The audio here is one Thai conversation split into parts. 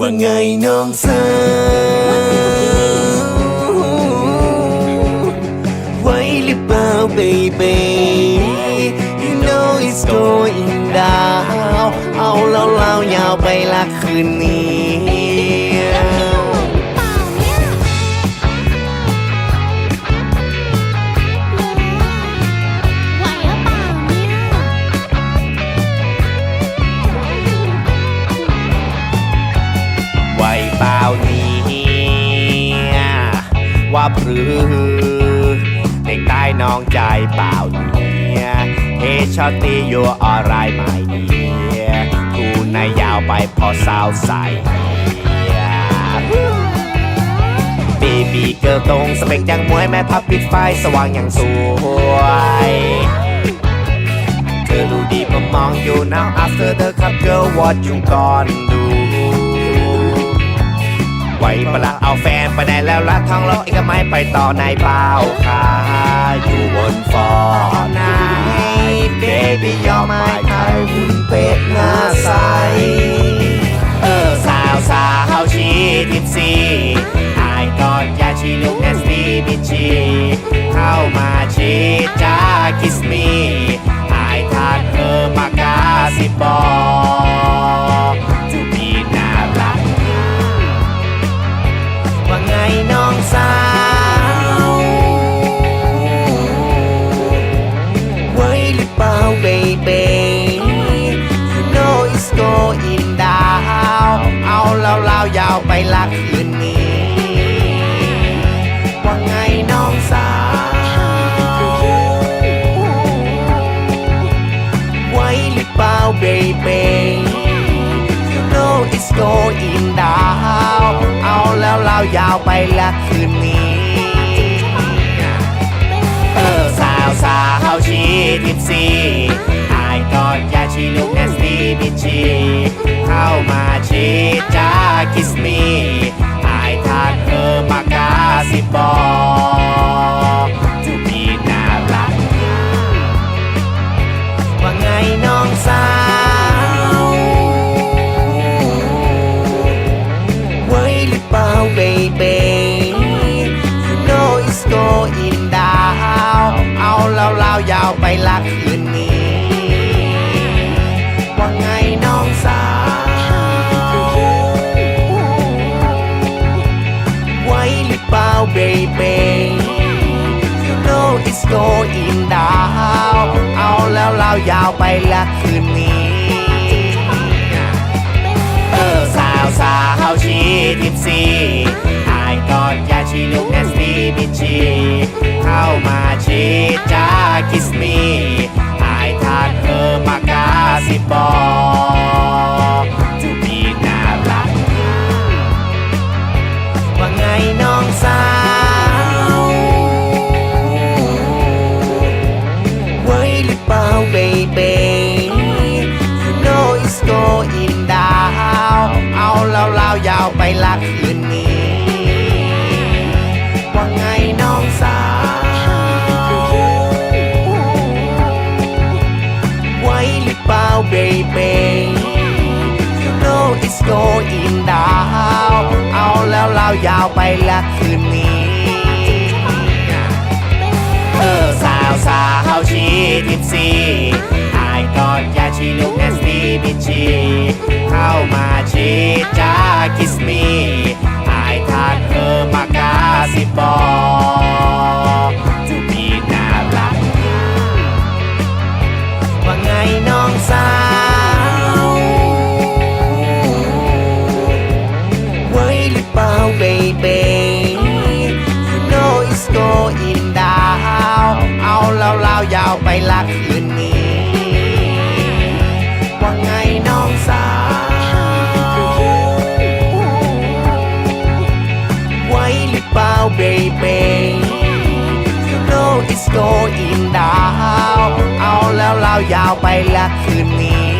ว่าไงน้องสาวไว้หรือเปล่า baby you know it's going down เอาเล่าเล่ายาวไปละคืนนี้ ว่าพรือเด็กใต้น้องใจเปล่าเนี่ยเฮชอตตี้ยัวอะไรไม่เนี่ยกูนายยาวไปพอสาวใสเบบีเกิร์ลตรงสเปกยังมวยแม่พับปิดไฟสว่างอย่างสวยเธอรู้ดีผมมองอยู่ now after the cup girl what you gonna do ไหวปละเอาแฟนไปไหนแล้วละท้องเราเองก็ไม่ไปต่อในเปล่าค่ะอยู่บนฟอร์ไน baby you're my ไทยหุ่นเป็ดหน้าใสเออสาวสาวชีทิปซีอายกอดยาชีลูกแนสตี้บิชีเข้ามาชีจ้าคิสมีอายทานเธอมากาสิบ going down เอาแล้วเล่ายาวไปละคืนนี้เออสาวสาวชีทิปซีอายกอดยาชีลูกแนสตี้บิชีเข้ามาชีจ้าคิสมีอายทานเธอมากาสิบอก know it's going down เอาแล้วเล่ายาวไปละคืนนี้ เออสาวสาวชีทิปซีอายกอดยาชีลูกแนสตี้บิชีเข้ามาชีจ้าคิสมีอายทานเธอมากาสิบอกจูบีน่ารักว่าไงน้องสาว เอาแล้วเล่ายาวไปละคืนนี้ว่าไงน้องสาวไว้หรือเปล่า baby you know it's going down เอาแล้วเล่ายาวไปละคืนนี้เออสาวสาวชีทิปซี อายกอดยาชีลูกแนสตีบิชีเข้ามาชีจ้าคิสมีอายทานเธอมากาสิบอจูบีน่ารักว่าไงน้องสาวไว้หรือเปล่า baby you know it's going down เอาล้วเล่ายาวไปละคืนนี้ baby you know it's going down เอาแล้วเล่ายาวไปละคืนนี้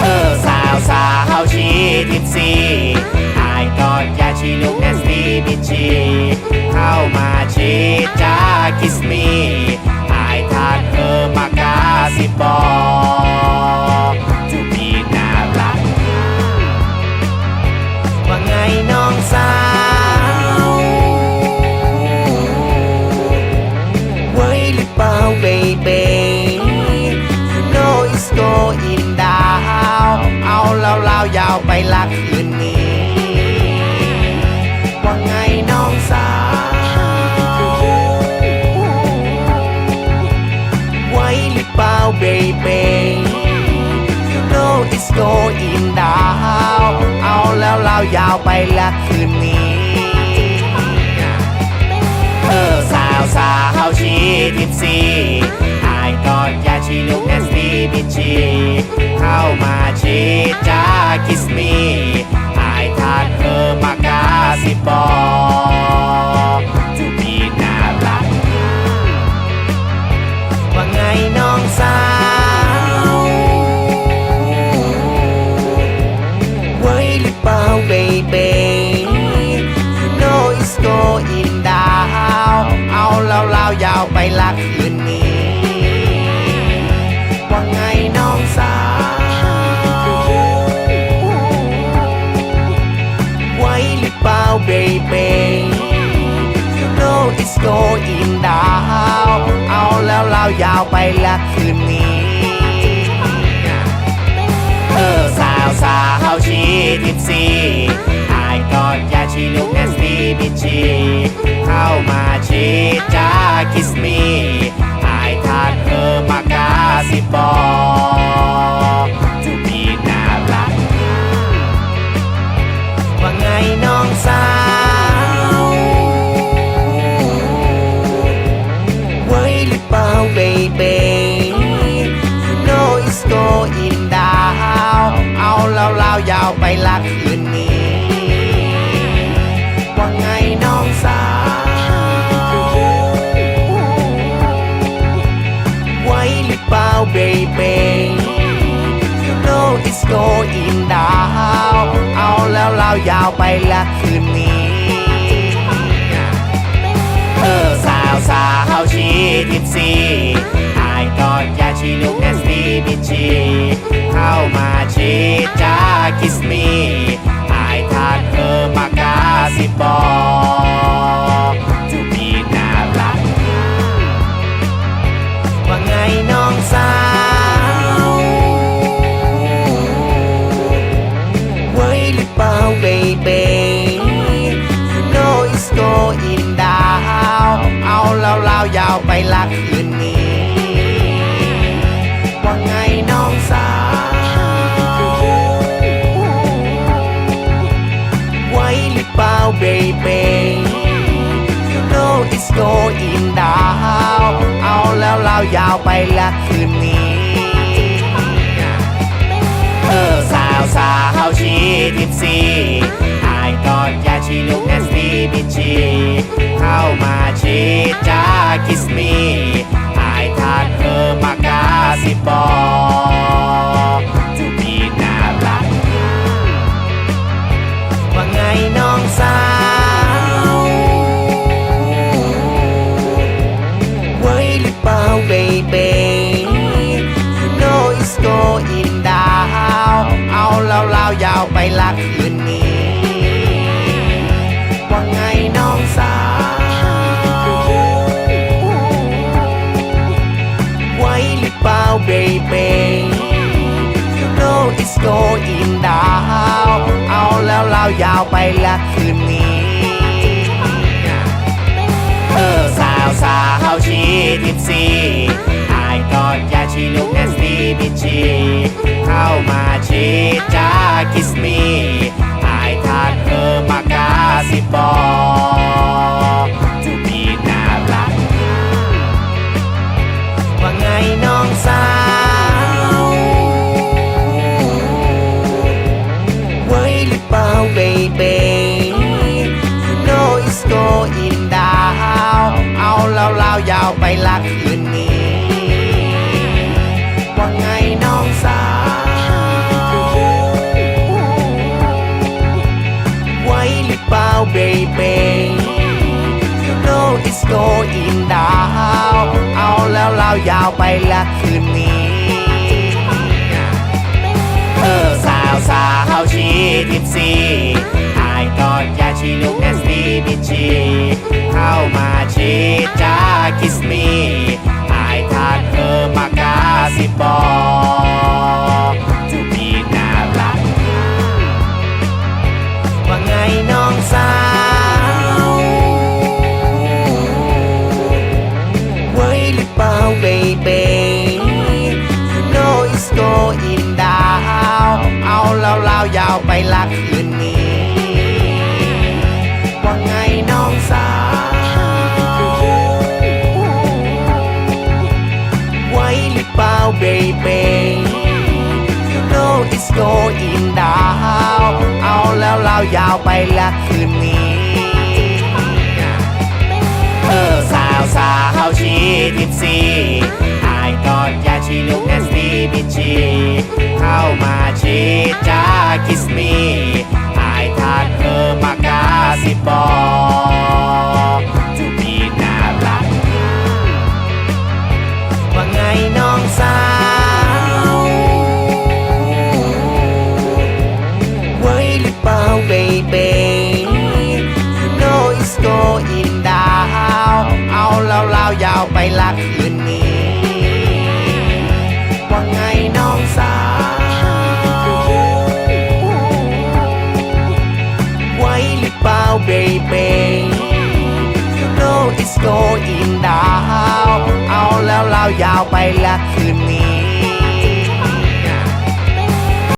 เออสาวสาวชีทิปซีอายกอดยาชีลูกแนสตี้บิชีเข้ามาชีจ้าคิสมีอายทานเธอมากาสิบอกจูบีน่ารัก it's going down เอาแล้วเรายาวไปละคืนนี้เออสาวสาวชีทิปซีอายกอดยาชีลูกแนสตี้บิชีเข้ามาชีจ้าคิสมีอายทานเธอมากาสิบอก ยาวไปละคืนนี้ เออสาวสาวชีทิปซีอายกอดยาชีลูกแนสตี้บิชีเข้ามาชีจ้าคิสมีอายทานเธอมากาสิบอ it's going down เอาแล้วเรายาวไปละคืนนี้ ว่าไงน้องสาว ไว้หรือเปล่า baby you know it's going down เอาแล้วเรายาวไปละคืนนี้ เออสาวสาวชีทิปซีอายกอดยาชีลูก บิชีเข้ามาชีจ้าคิสมีอายทานเธอมากาสิบอกจูบีน่ารักว่าไงน้องสาว ไว้หรือเปล่า baby you know it's going down เอาแล้วเรายาวไปละ baby you know it's going down เอาแล้วเรายาวไปละคืนนี้เออสาวสาวชีทิปซีอายกอดยาชีลูกแนสตี้บิชีเข้ามาชีจ้าคิสมีอายทานเธอมากาสิบอก ยาวไปละคืนนี้ เออสาวสาวชีทิปซีอายกอดยาชีลูกแนสตี้บิชี going down เอาแล้วเรายาวไปละคืนนี้ เออสาวสาวชีทิปซีอายกอดยาชีลูกแนสตี้บิชีเข้ามาชีจ้าคิสมีอายทานเธอมากาสิบอก ไปละคืนนี้ว่าไงน้องสาวไวรือเปาเบบี You know it's going down เอาแล้วเรายาวไปละคืนนี้เออสาวสาวเฮาชีทิปซีอายก่อนยาชีลูกแนสตีบิชีเข้ามาชีจ้า สิ You